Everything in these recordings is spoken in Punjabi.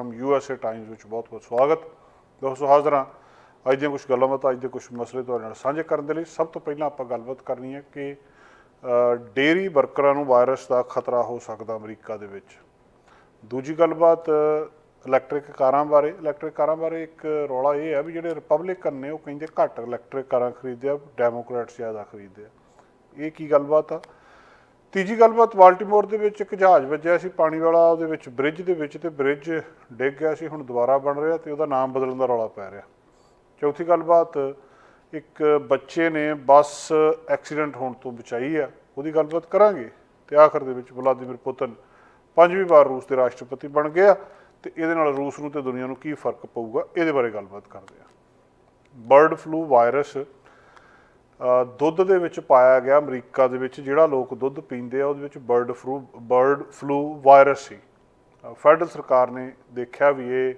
ਪ੍ਰੋਗਰਾਮ ਯੂਐਸਏ ਟਾਈਮਜ਼ ਵਿੱਚ ਬਹੁਤ-ਬਹੁਤ ਸਵਾਗਤ। ਦੋਸਤੋ ਹਾਜ਼ਰ ਹਾਂ। ਅੱਜ ਦੀਆਂ ਕੁਝ ਗੱਲਾਂ ਬਾਤਾਂ ਅੱਜ ਦੇ ਕੁਝ ਮਸਲੇ ਤੁਹਾਡੇ ਨਾਲ ਸਾਂਝੇ ਕਰਨ ਦੇ ਲਈ। ਸਭ ਤੋਂ ਪਹਿਲਾਂ ਆਪਾਂ ਗੱਲਬਾਤ ਕਰਨੀ ਹੈ ਕਿ ਅ, ਡੇਅਰੀ ਵਰਕਰਾਂ ਨੂੰ ਵਾਇਰਸ ਦਾ ਖਤਰਾ ਹੋ ਸਕਦਾ ਅਮਰੀਕਾ ਦੇ ਵਿੱਚ। ਦੂਜੀ ਗੱਲਬਾਤ ਇਲੈਕਟ੍ਰਿਕ ਕਾਰਾਂ ਬਾਰੇ। ਇਲੈਕਟ੍ਰਿਕ ਕਾਰਾਂ ਬਾਰੇ ਇੱਕ ਰੌਲਾ ਇਹ ਹੈ ਵੀ ਜਿਹੜੇ ਰਿਪਬਲਿਕਨ ਨੇ ਉਹ ਕਹਿੰਦੇ ਘੱਟ ਇਲੈਕਟ੍ਰਿਕ ਕਾਰਾਂ ਖਰੀਦਦੇ ਆ ਡੈਮੋਕ੍ਰੈਟਸ ਜ਼ਿਆਦਾ ਖਰੀਦਦੇ ਆ। ਇਹ ਕੀ ਗੱਲਬਾਤ ਆ? ਤੀਜੀ ਗੱਲਬਾਤ ਬਾਲਟਿਮੋਰ ਦੇ ਵਿੱਚ ਇੱਕ ਜਹਾਜ਼ ਵੱਜਿਆ ਸੀ ਪਾਣੀ ਵਾਲਾ ਉਹਦੇ ਵਿੱਚ ਬ੍ਰਿਜ ਦੇ ਵਿੱਚ ਤੇ ਬ੍ਰਿਜ ਡਿੱਗ ਗਿਆ ਸੀ, ਹੁਣ ਦੁਬਾਰਾ ਬਣ ਰਿਹਾ ਤੇ ਉਹਦਾ ਨਾਮ ਬਦਲਣ ਦਾ ਰੌਲਾ ਪੈ ਰਿਹਾ। ਚੌਥੀ ਗੱਲਬਾਤ, ਇੱਕ ਬੱਚੇ ਨੇ ਬੱਸ ਐਕਸੀਡੈਂਟ ਹੋਣ ਤੋਂ ਬਚਾਈ ਆ, ਉਹਦੀ ਗੱਲਬਾਤ ਕਰਾਂਗੇ ਤੇ ਆਖਰ ਦੇ ਵਿੱਚ ਵਲਾਦੀਮਿਰ ਪੁਤਨ ਪੰਜਵੀਂ ਵਾਰ ਰੂਸ ਦੇ ਰਾਸ਼ਟਰਪਤੀ ਬਣ ਗਿਆ ਤੇ ਇਹਦੇ ਨਾਲ ਰੂਸ ਨੂੰ ਤੇ ਦੁਨੀਆ ਨੂੰ ਕੀ ਫ਼ਰਕ ਪਊਗਾ, ਇਹਦੇ ਬਾਰੇ ਗੱਲਬਾਤ ਕਰਦੇ ਆ। ਬਰਡ ਫਲੂ ਵਾਇਰਸ ਦੁੱਧ ਦੇ ਵਿੱਚ ਪਾਇਆ ਗਿਆ ਅਮਰੀਕਾ ਦੇ ਵਿੱਚ, ਜਿਹੜਾ ਲੋਕ ਦੁੱਧ ਪੀਂਦੇ ਆ, ਉਹਦੇ ਵਿੱਚ bird flu bird flu virus ਸੀ। ਫੈਡਰਲ ਸਰਕਾਰ ਨੇ ਦੇਖਿਆ ਵੀ ਇਹ,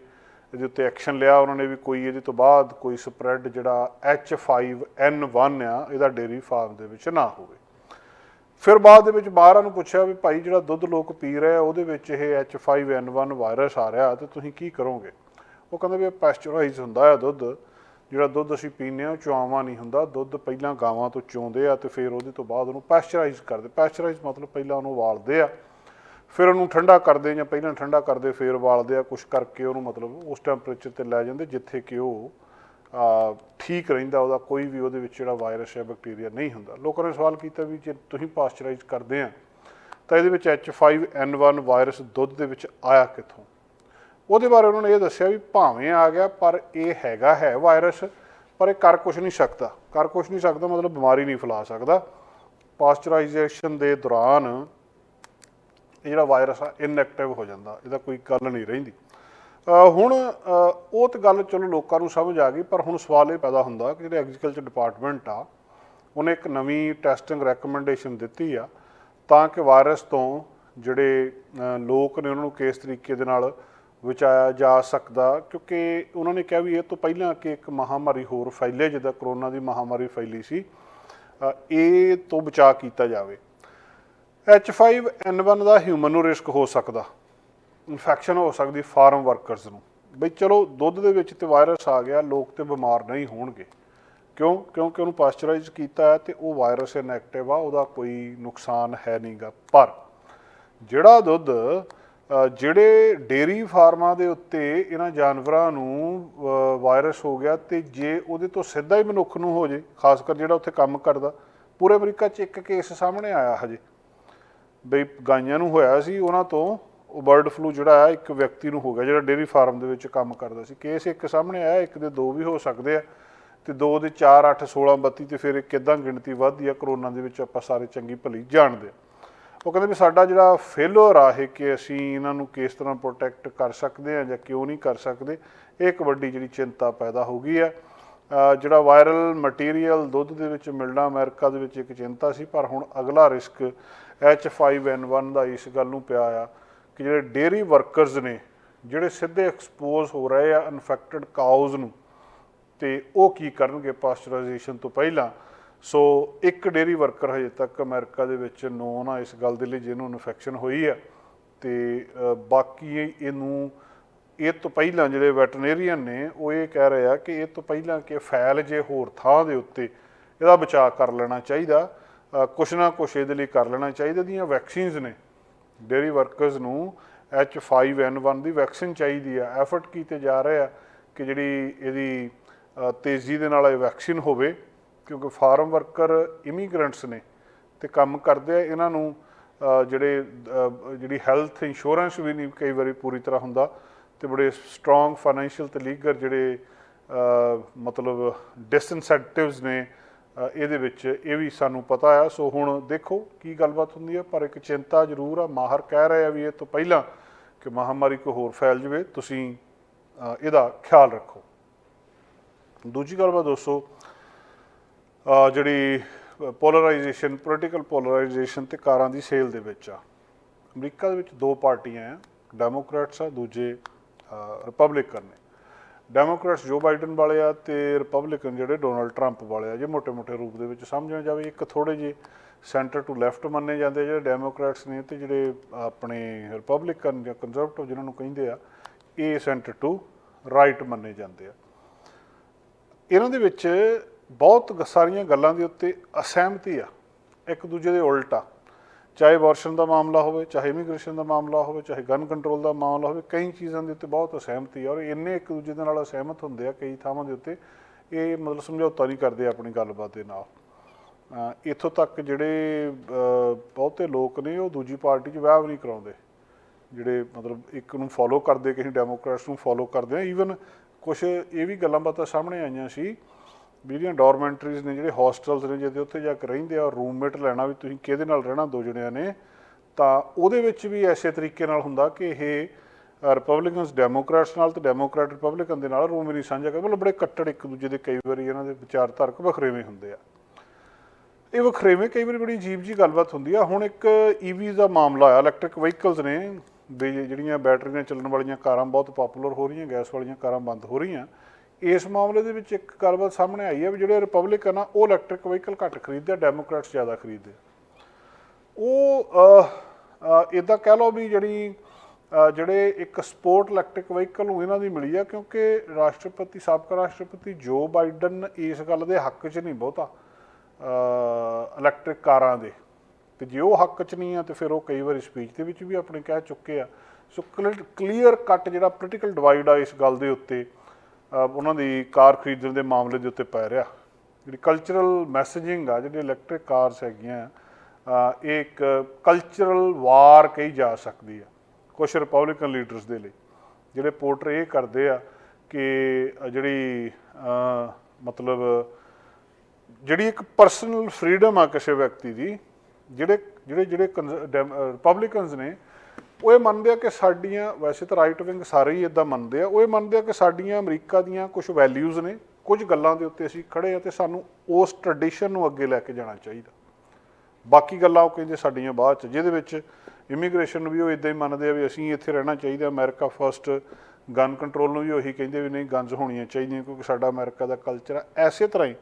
ਇਹਦੇ ਉੱਤੇ ਐਕਸ਼ਨ ਲਿਆ। ਉਹਨਾਂ ਨੇ ਵੀ ਕੋਈ, ਇਹਦੇ ਤੋਂ ਬਾਅਦ ਕੋਈ ਸਪਰੈਡ ਜਿਹੜਾ H5N1 ਆ, ਇਹਦਾ ਡੇਰੀ ਫਾਰਮ ਦੇ ਵਿੱਚ ਨਾ ਹੋਵੇ। ਫਿਰ ਬਾਅਦ ਦੇ ਵਿੱਚ ਬਾਹਰਾਂ ਨੂੰ ਪੁੱਛਿਆ ਵੀ ਭਾਈ, ਜਿਹੜਾ ਦੁੱਧ ਲੋਕ ਪੀ ਰਹੇ ਆ, ਉਹਦੇ ਵਿੱਚ ਇਹ H5N1 ਵਾਇਰਸ ਆ ਰਿਹਾ, ਤੇ ਤੁਸੀਂ ਕੀ ਕਰੋਗੇ? ਉਹ ਕਹਿੰਦੇ ਵੀ ਪੈਸਚਰਾਈਜ਼ ਹੁੰਦਾ ਹੈ ਦੁੱਧ। ਜਿਹੜਾ ਦੁੱਧ ਅਸੀਂ ਪੀਂਦੇ ਆ ਚੁਆਵਾਂ ਨਹੀਂ ਹੁੰਦਾ, ਦੁੱਧ ਪਹਿਲਾਂ ਗਾਵਾਂ ਤੋਂ ਚੋਂਦੇ ਆ ਤੇ ਫਿਰ ਉਹਦੇ ਤੋਂ ਬਾਅਦ ਉਹਨੂੰ ਪੈਸਚਰਾਈਜ਼ ਕਰਦੇ। ਪੈਸਚਰਾਈਜ਼ ਮਤਲਬ ਪਹਿਲਾਂ ਉਹਨੂੰ ਵਾਲਦੇ ਆ, ਫਿਰ ਉਹਨੂੰ ਠੰਡਾ ਕਰਦੇ ਜਾਂ ਪਹਿਲਾਂ ਠੰਡਾ ਕਰਦੇ, ਫਿਰ ਵਾਲਦੇ ਆ, ਕੁਛ ਕਰਕੇ ਉਹਨੂੰ ਮਤਲਬ ਉਸ ਟੈਂਪਰੇਚਰ ਤੇ ਲੈ ਜਾਂਦੇ ਜਿੱਥੇ ਕਿ ਉਹ ਠੀਕ ਰਹਿੰਦਾ, ਉਹਦਾ ਕੋਈ ਵੀ ਉਹਦੇ ਵਿੱਚ ਜਿਹੜਾ ਵਾਇਰਸ ਜਾਂ ਬੈਕਟੀਰੀਆ ਨਹੀਂ ਹੁੰਦਾ। ਲੋਕਾਂ ਨੇ ਸਵਾਲ ਕੀਤਾ ਵੀ ਜੇ ਤੁਸੀਂ ਪਾਸਚਰਾਈਜ਼ ਕਰਦੇ ਆ, ਤਾਂ ਇਹਦੇ ਵਿੱਚ H5N1 ਵਾਇਰਸ ਦੁੱਧ ਦੇ ਵਿੱਚ ਆਇਆ ਕਿੱਥੋਂ? ਉਹਦੇ ਬਾਰੇ ਉਹਨਾਂ ਨੇ ਇਹ ਦੱਸਿਆ ਵੀ ਭਾਵੇਂ ਆ ਗਿਆ, ਪਰ ਇਹ ਹੈਗਾ ਹੈ ਵਾਇਰਸ, ਪਰ ਇਹ ਕਰ ਕੁਝ ਨਹੀਂ ਸਕਦਾ। ਕਰ ਕੁਝ ਨਹੀਂ ਸਕਦਾ ਮਤਲਬ ਬਿਮਾਰੀ ਨਹੀਂ ਫੈਲਾ ਸਕਦਾ। ਪਾਸਚਰਾਈਜੇਸ਼ਨ ਦੇ ਦੌਰਾਨ ਇਹ ਜਿਹੜਾ ਵਾਇਰਸ ਆ ਇਨਐਕਟਿਵ ਹੋ ਜਾਂਦਾ, ਇਹਦਾ ਕੋਈ ਗੱਲ ਨਹੀਂ ਰਹਿੰਦੀ। ਹੁਣ ਉਹ ਤਾਂ ਗੱਲ ਚਲੋ ਲੋਕਾਂ ਨੂੰ ਸਮਝ ਆ ਗਈ, ਪਰ ਹੁਣ ਸਵਾਲ ਇਹ ਪੈਦਾ ਹੁੰਦਾ ਕਿ ਜਿਹੜੇ ਐਗਰੀਕਲਚਰ ਡਿਪਾਰਟਮੈਂਟ ਆ, ਉਹਨੇ ਇੱਕ ਨਵੀਂ ਟੈਸਟਿੰਗ ਰეკਮੈਂਡੇਸ਼ਨ ਦਿੱਤੀ ਆ, ਤਾਂ ਕਿ ਵਾਇਰਸ ਤੋਂ ਜਿਹੜੇ ਲੋਕ ਨੇ ਉਹਨਾਂ ਨੂੰ ਕਿਸ ਤਰੀਕੇ ਦੇ ਨਾਲ ਬਚਾਇਆ ਜਾ ਸਕਦਾ, ਕਿਉਂਕਿ ਉਹਨਾਂ ਨੇ ਕਿਹਾ ਵੀ ਇਹ ਤੋਂ ਪਹਿਲਾਂ ਕਿ ਇੱਕ ਮਹਾਮਾਰੀ ਹੋਰ ਫੈਲੇ ਜਿੱਦਾਂ ਕਰੋਨਾ ਦੀ ਮਹਾਮਾਰੀ ਫੈਲੀ ਸੀ ਇਹ ਤੋਂ ਬਚਾਅ ਕੀਤਾ ਜਾਵੇ। H5N1 ਦਾ ਹਿਊਮਨ ਨੂੰ ਰਿਸਕ ਹੋ ਸਕਦਾ ਇਨਫੈਕਸ਼ਨ ਹੋ ਸਕਦੀ ਫਾਰਮ ਵਰਕਰਸ ਨੂੰ। ਬਈ ਚਲੋ, ਦੁੱਧ ਦੇ ਵਿੱਚ ਤੇ ਵਾਇਰਸ ਆ ਗਿਆ, ਲੋਕ ਤੇ ਬਿਮਾਰ ਨਹੀਂ ਹੋਣਗੇ। ਕਿਉਂ? ਕਿਉਂਕਿ ਉਹਨੂੰ ਪਾਸਚਰਾਈਜ਼ ਕੀਤਾ ਹੈ ਤੇ ਉਹ ਵਾਇਰਸ ਇਨਐਕਟਿਵ ਆ, ਉਹਦਾ ਕੋਈ ਨੁਕਸਾਨ ਹੈ ਨਹੀਂਗਾ ਪਰ ਜਿਹੜਾ ਦੁੱਧ ਜਿਹੜੇ ਡੇਰੀ ਫਾਰਮਾਂ ਦੇ ਉੱਤੇ ਇਹਨਾਂ ਜਾਨਵਰਾਂ ਨੂੰ ਵਾਇਰਸ ਹੋ ਗਿਆ ਤੇ ਜੇ ਉਹਦੇ ਤੋਂ ਸਿੱਧਾ ਹੀ ਮਨੁੱਖ ਨੂੰ ਹੋ ਜੇ, ਖਾਸ ਕਰ ਜਿਹੜਾ ਉੱਥੇ ਕੰਮ ਕਰਦਾ, ਪੂਰੇ ਅਮਰੀਕਾ 'ਚ ਇੱਕ ਕੇਸ ਸਾਹਮਣੇ ਆਇਆ ਹਜੇ। ਬਈ ਗਾਈਆਂ ਨੂੰ ਹੋਇਆ ਸੀ ਉਹਨਾਂ ਤੋਂ, ਉਹ ਬਰਡ ਫਲੂ ਜਿਹੜਾ ਆ, ਇੱਕ ਵਿਅਕਤੀ ਨੂੰ ਹੋ ਗਿਆ ਜਿਹੜਾ ਡੇਰੀ ਫਾਰਮ ਦੇ ਵਿੱਚ ਕੰਮ ਕਰਦਾ ਸੀ। ਕੇਸ ਇੱਕ ਸਾਹਮਣੇ ਆਇਆ, ਇੱਕ ਦੇ ਦੋ ਵੀ ਹੋ ਸਕਦੇ ਆ, ਤੇ ਦੋ ਦੇ 4 8 16 32 ਤੇ ਫਿਰ ਕਿਦਾਂ ਗਿਣਤੀ ਵੱਧਦੀ ਆ, ਕਰੋਨਾ ਦੇ ਵਿੱਚ ਆਪਾਂ ਸਾਰੇ ਚੰਗੀ ਭਲੀ ਜਾਣਦੇ ਆ। ਉਹ ਕਹਿੰਦੇ ਵੀ ਸਾਡਾ ਜਿਹੜਾ ਫੇਲਰ ਆ ਇਹ ਕਿ ਅਸੀਂ ਇਹਨਾਂ ਨੂੰ ਕਿਸ ਤਰ੍ਹਾਂ ਪ੍ਰੋਟੈਕਟ ਕਰ ਸਕਦੇ ਆ ਜਾਂ ਕਿਉਂ ਨਹੀਂ ਕਰ ਸਕਦੇ, ਇਹ ਇੱਕ ਵੱਡੀ ਜਿਹੜੀ ਚਿੰਤਾ ਪੈਦਾ ਹੋ ਗਈ ਹੈ। ਜਿਹੜਾ ਵਾਇਰਲ ਮਟੀਰੀਅਲ ਦੁੱਧ ਦੇ ਵਿੱਚ ਮਿਲਣਾ ਅਮਰੀਕਾ ਦੇ ਵਿੱਚ ਇੱਕ ਚਿੰਤਾ ਸੀ, ਪਰ ਹੁਣ ਅਗਲਾ ਰਿਸਕ H5N1 ਦਾ ਇਸ ਗੱਲ ਨੂੰ ਪਿਆ ਆ ਕਿ ਜਿਹੜੇ ਡੇਰੀ ਵਰਕਰਸ ਨੇ, ਜਿਹੜੇ ਸਿੱਧੇ ਐਕਸਪੋਜ਼ ਹੋ ਰਹੇ ਆ ਇਨਫੈਕਟਡ ਕਾਊਜ਼ ਨੂੰ, ਤੇ ਉਹ ਕੀ ਕਰਨਗੇ ਪਾਸਚਰਾਈਜੇਸ਼ਨ ਤੋਂ ਪਹਿਲਾਂ ਸੋ ਇੱਕ ਡੇਰੀ ਵਰਕਰ ਹਜੇ ਤੱਕ ਅਮਰੀਕਾ ਦੇ ਵਿੱਚ ਨੋਨ ਆ ਇਸ ਗੱਲ ਦੇ ਲਈ ਜਿਹਨੂੰ ਇਨਫੈਕਸ਼ਨ ਹੋਈ ਆ। ਤੇ ਬਾਕੀ ਇਹਨੂੰ, ਇਹ ਤੋਂ ਪਹਿਲਾਂ ਜਿਹੜੇ ਵੈਟਰਨੇਰੀਅਨ ਨੇ, ਉਹ ਇਹ ਕਹਿ ਰਹੇ ਆ ਕਿ ਇਹ ਤੋਂ ਪਹਿਲਾਂ ਕਿ ਫੈਲ ਜੇ ਹੋਰ ਥਾਂ ਦੇ ਉੱਤੇ, ਇਹਦਾ ਬਚਾਅ ਕਰ ਲੈਣਾ ਚਾਹੀਦਾ। ਕੁਛ ਨਾ ਕੁਛ ਇਹਦੇ ਲਈ ਕਰ ਲੈਣਾ ਚਾਹੀਦਾ। ਦੀਆਂ ਵੈਕਸੀਨਸ ਨੇ। ਡੇਰੀ ਵਰਕਰਸ ਨੂੰ H5N1 ਦੀ ਵੈਕਸੀਨ ਚਾਹੀਦੀ ਆ। ਐਫਰਟ ਕੀਤੇ ਜਾ ਰਹੇ ਆ ਕਿ ਜਿਹੜੀ ਇਹਦੀ ਤੇਜ਼ੀ ਦੇ ਨਾਲ ਇਹ ਵੈਕਸੀਨ ਹੋਵੇ। ਕਿਉਂਕਿ ਫਾਰਮ ਵਰਕਰ ਇਮੀਗ੍ਰੈਂਟਸ ਨੇ ਤੇ ਕੰਮ ਕਰਦੇ ਆ, ਇਹਨਾਂ ਨੂੰ ਜਿਹੜੇ ਜਿਹੜੀ ਹੈਲਥ ਇੰਸ਼ੋਰੈਂਸ ਵੀ ਨਹੀਂ ਕਈ ਵਾਰੀ ਪੂਰੀ ਤਰ੍ਹਾਂ ਹੁੰਦਾ ਤੇ ਬੜੇ ਸਟਰੋਂਗ ਫਾਈਨੈਂਸ਼ੀਅਲ ਤੇ ਲੀਗਲ ਜਿਹੜੇ ਮਤਲਬ ਡਿਸਇਨਸੈਂਟਿਵਸ ਨੇ ਇਹਦੇ ਵਿੱਚ ਇਹ ਵੀ ਸਾਨੂੰ ਪਤਾ ਆ। ਸੋ ਹੁਣ ਦੇਖੋ ਕੀ ਗੱਲਬਾਤ ਹੁੰਦੀ ਹੈ ਪਰ ਇੱਕ ਚਿੰਤਾ ਜ਼ਰੂਰ ਆ। ਮਾਹਰ ਕਹਿ ਰਹੇ ਆ ਵੀ ਇਹ ਤੋਂ ਪਹਿਲਾਂ ਕਿ ਮਹਾਮਾਰੀ ਕੋਈ ਹੋਰ ਫੈਲ ਜਾਵੇ। ਤੁਸੀਂ ਇਹਦਾ ਖਿਆਲ ਰੱਖੋ। ਦੂਜੀ ਗੱਲਬਾਤ ਦੋਸਤੋ ਜਿਹੜੀ ਪੋਲਰਾਈਜੇਸ਼ਨ ਪੋਲੀਟੀਕਲ ਪੋਲਰਾਈਜੇਸ਼ਨ ਤੇ ਕਾਰਾਂ ਦੀ ਸੇਲ ਦੇ ਵਿੱਚ ਆ। ਅਮਰੀਕਾ ਦੇ ਵਿੱਚ ਦੋ ਪਾਰਟੀਆਂ ਆ ਡੈਮੋਕ੍ਰੈਟਸ ਆ, ਦੂਜੇ ਰਿਪਬਲਿਕਨ ਨੇ। ਡੈਮੋਕ੍ਰੈਟਸ ਜੋ ਬਾਈਡਨ ਵਾਲੇ ਆ ਤੇ ਰਿਪਬਲਿਕਨ ਜਿਹੜੇ ਡੋਨਲਡ ਟਰੰਪ ਵਾਲੇ ਆ, ਜੇ ਮੋٹے-ਮੋٹے ਰੂਪ ਦੇ ਵਿੱਚ ਸਮਝਿਆ ਜਾਵੇ, ਇੱਕ ਥੋੜੇ ਜੇ ਸੈਂਟਰ ਟੂ ਲੈਫਟ ਮੰਨੇ ਜਾਂਦੇ ਜਿਹੜੇ ਡੈਮੋਕ੍ਰੈਟਸ ਨੇ ਤੇ ਜਿਹੜੇ ਆਪਣੇ ਰਿਪਬਲਿਕਨ ਜਾਂ ਕੰਜ਼ਰਵੇਟਿਵ ਜਿਹਨਾਂ ਨੂੰ ਕਹਿੰਦੇ ਆ, ਇਹ ਸੈਂਟਰ ਟੂ ਰਾਈਟ ਮੰਨੇ ਜਾਂਦੇ ਆ। ਇਹਨਾਂ ਦੇ ਵਿੱਚ ਬਹੁਤ ਗ- ਸਾਰੀਆਂ ਗੱਲਾਂ ਦੇ ਉੱਤੇ ਅਸਹਿਮਤੀ ਆ। ਇੱਕ ਦੂਜੇ ਦੇ ਉਲਟ ਆ। ਚਾਹੇ ਅਬੋਰਸ਼ਨ ਦਾ ਮਾਮਲਾ ਹੋਵੇ, ਚਾਹੇ ਇਮੀਗ੍ਰੇਸ਼ਨ ਦਾ ਮਾਮਲਾ ਹੋਵੇ, ਚਾਹੇ ਗਨ ਕੰਟਰੋਲ ਦਾ ਮਾਮਲਾ ਹੋਵੇ, ਕਈ ਚੀਜ਼ਾਂ ਦੇ ਉੱਤੇ ਬਹੁਤ ਅਸਹਿਮਤੀ ਆ ਔਰ ਇੰਨੇ ਇੱਕ ਦੂਜੇ ਦੇ ਨਾਲ ਅਸਹਿਮਤ ਹੁੰਦੇ ਆ ਕਈ ਥਾਵਾਂ ਦੇ ਉੱਤੇ। ਇਹ ਮਤਲਬ ਸਮਝੌਤਾ ਨਹੀਂ ਕਰਦੇ ਆਪਣੀ ਗੱਲਬਾਤ ਦੇ ਨਾਲ। ਇੱਥੋਂ ਤੱਕ ਜਿਹੜੇ ਬਹੁਤੇ ਲੋਕ ਨੇ, ਉਹ ਦੂਜੀ ਪਾਰਟੀ 'ਚ ਵਿਆਹ ਵੀ ਨਹੀਂ ਕਰਾਉਂਦੇ। ਜਿਹੜੇ ਮਤਲਬ ਇੱਕ ਨੂੰ ਫੋਲੋ ਕਰਦੇ, ਕਿਸੇ ਡੈਮੋਕ੍ਰੈਟਸ ਨੂੰ ਫੋਲੋ ਕਰਦੇ ਆ। ਈਵਨ ਕੁਝ ਇਹ ਵੀ ਗੱਲਾਂ ਬਾਤਾਂ ਸਾਹਮਣੇ ਆਈਆਂ ਸੀ ਵੀ ਜਿਹੜੀਆਂ ਡੋਰਮੈਂਟਰੀਜ਼ ਨੇ ਜਿਹੜੇ ਹੋਸਟਲਸ ਨੇ ਜਿਹਦੇ ਉੱਥੇ ਜਾ ਕੇ ਰਹਿੰਦੇ ਆ ਰੂਮਮੇਟ ਲੈਣਾ ਵੀ ਤੁਸੀਂ ਕਿਹਦੇ ਨਾਲ ਰਹਿਣਾ, ਦੋ ਜਣਿਆਂ ਨੇ, ਤਾਂ ਉਹਦੇ ਵਿੱਚ ਵੀ ਐਸੇ ਤਰੀਕੇ ਨਾਲ ਹੁੰਦਾ ਕਿ ਇਹ ਰਿਪਬਲਿਕਨਸ ਡੈਮੋਕ੍ਰੈਟਸ ਨਾਲ ਤੇ ਡੈਮੋਕ੍ਰੈਟ ਰਿਪਬਲਿਕਨ ਦੇ ਨਾਲ ਰੂਮ ਨਹੀਂ ਸਾਂਝਾ ਕਰਦੇ। ਮਤਲਬ ਬੜੇ ਕੱਟੜ ਇੱਕ ਦੂਜੇ ਦੇ ਕਈ ਵਾਰੀ ਇਹਨਾਂ ਦੇ ਵਿਚਾਰਧਾਰਕ ਵੱਖਰੇਵੇਂ ਹੁੰਦੇ ਆ। ਇਹ ਵੱਖਰੇਵੇਂ ਕਈ ਵਾਰੀ ਬੜੀ ਅਜੀਬ ਜੀ ਗੱਲਬਾਤ ਹੁੰਦੀ ਆ। ਹੁਣ ਇੱਕ e ਈਵੀਜ਼ ਦਾ ਮਾਮਲਾ ਆ ਇਲੈਕਟ੍ਰਿਕ ਵਹੀਕਲਸ ਨੇ, ਵੀ ਜਿਹੜੀਆਂ ਬੈਟਰੀ ਨਾਲ ਚੱਲਣ ਵਾਲੀਆਂ ਕਾਰਾਂ ਬਹੁਤ ਪਪੂਲਰ ਹੋ ਰਹੀਆਂ ਗੈਸ ਵਾਲੀਆਂ ਕਾਰਾਂ ਬੰਦ ਹੋ ਰਹੀਆਂ। ਇਸ ਮਾਮਲੇ ਦੇ ਵਿੱਚ ਇੱਕ ਗੱਲਬਾਤ ਸਾਹਮਣੇ ਆਈ ਹੈ ਵੀ ਜਿਹੜੇ ਰਿਪਬਲਿਕਨ ਆ ਉਹ ਇਲੈਕਟ੍ਰਿਕ ਵਹੀਕਲ ਘੱਟ ਖਰੀਦਦੇ ਆ ਡੈਮੋਕ੍ਰੈਟਸ ਜ਼ਿਆਦਾ ਖਰੀਦਦੇ ਆ। ਉਹ ਇਦਾਂ ਕਹਿ ਲਓ ਵੀ ਜਿਹੜੀ ਜਿਹੜੇ ਇੱਕ ਸਪੋਰਟ ਇਲੈਕਟ੍ਰਿਕ ਵਹੀਕਲ ਨੂੰ ਇਹਨਾਂ ਦੀ ਮਿਲੀ ਆ, ਕਿਉਂਕਿ ਰਾਸ਼ਟਰਪਤੀ, ਸਾਬਕਾ ਰਾਸ਼ਟਰਪਤੀ ਜੋ ਬਾਈਡਨ ਇਸ ਗੱਲ ਦੇ ਹੱਕ 'ਚ ਨਹੀਂ ਬਹੁਤਾ ਇਲੈਕਟ੍ਰਿਕ ਕਾਰਾਂ ਦੇ। ਤੇ ਜੇ ਉਹ ਹੱਕ 'ਚ ਨਹੀਂ ਆ, ਤੇ ਫਿਰ ਉਹ ਕਈ ਵਾਰੀ ਸਪੀਚ ਦੇ ਵਿੱਚ ਵੀ ਆਪਣੇ ਕਹਿ ਚੁੱਕੇ ਆ। ਸੋ ਕਲੀਅਰ ਕੱਟ ਜਿਹੜਾ ਪੋਲੀਟੀਕਲ ਡਿਵਾਈਡ ਆ ਇਸ ਗੱਲ ਦੇ ਉੱਤੇ ਉਹਨਾਂ ਦੀ ਕਾਰ ਖਰੀਦਣ ਦੇ ਮਾਮਲੇ ਦੇ ਉੱਤੇ ਪੈ ਰਿਹਾ। ਜਿਹੜੀ ਕਲਚਰਲ ਮੈਸੇਜਿੰਗ ਆ, ਜਿਹੜੀ ਇਲੈਕਟ੍ਰਿਕ ਕਾਰਸ ਹੈਗੀਆਂ ਇਹ ਇੱਕ ਕਲਚਰਲ ਵਾਰ ਕਹੀ ਜਾ ਸਕਦੀ ਆ ਕੁਝ ਰਿਪਬਲਿਕਨ ਲੀਡਰਸ ਦੇ ਲਈ। ਜਿਹੜੇ ਪੋਰਟਰ ਇਹ ਕਰਦੇ ਆ ਕਿ ਜਿਹੜੀ ਮਤਲਬ ਜਿਹੜੀ ਇੱਕ ਪਰਸਨਲ ਫਰੀडम ਆ ਕਿਸੇ ਵਿਅਕਤੀ ਦੀ, ਜਿਹੜੇ ਜਿਹੜੇ ਜਿਹੜੇ ਰਿਪਬਲਿਕਨਸ ਨੇ ਉਹ ਇਹ ਮੰਨਦੇ ਆ ਕਿ ਸਾਡੀਆਂ, ਵੈਸੇ ਤਾਂ ਰਾਈਟ ਵਿੰਗ ਸਾਰੇ ਹੀ ਇਦਾਂ ਮੰਨਦੇ ਆ, ਉਹ ਇਹ ਮੰਨਦੇ ਆ ਕਿ ਸਾਡੀਆਂ, ਅਮਰੀਕਾ ਦੀਆਂ ਕੁਝ ਵੈਲਿਊਜ਼ ਨੇ, ਕੁਝ ਗੱਲਾਂ ਦੇ ਉੱਤੇ ਅਸੀਂ ਖੜੇ ਆ ਤੇ ਸਾਨੂੰ ਉਸ ਟ੍ਰੈਡੀਸ਼ਨ ਨੂੰ ਅੱਗੇ ਲੈ ਕੇ ਜਾਣਾ ਚਾਹੀਦਾ। ਬਾਕੀ ਗੱਲਾਂ ਉਹ ਕਹਿੰਦੇ ਸਾਡੀਆਂ ਬਾਅਦ ਚ, ਜਿਹਦੇ ਵਿੱਚ ਇਮੀਗ੍ਰੇਸ਼ਨ ਨੂੰ ਵੀ ਉਹ ਇਦਾਂ ਹੀ ਮੰਨਦੇ ਆ ਵੀ ਅਸੀਂ ਇੱਥੇ ਰਹਿਣਾ ਚਾਹੀਦਾ, ਅਮਰੀਕਾ ਫਸਟ ਗਨ ਕੰਟਰੋਲ ਨੂੰ ਵੀ ਉਹੀ ਕਹਿੰਦੇ ਵੀ ਨਹੀਂ ਗਨਸ ਹੋਣੀਆਂ ਚਾਹੀਦੀਆਂ, ਕਿਉਂਕਿ ਸਾਡਾ ਅਮਰੀਕਾ ਦਾ ਕਲਚਰ ਆ। ਐਸੇ ਤਰ੍ਹਾਂ ਹੀ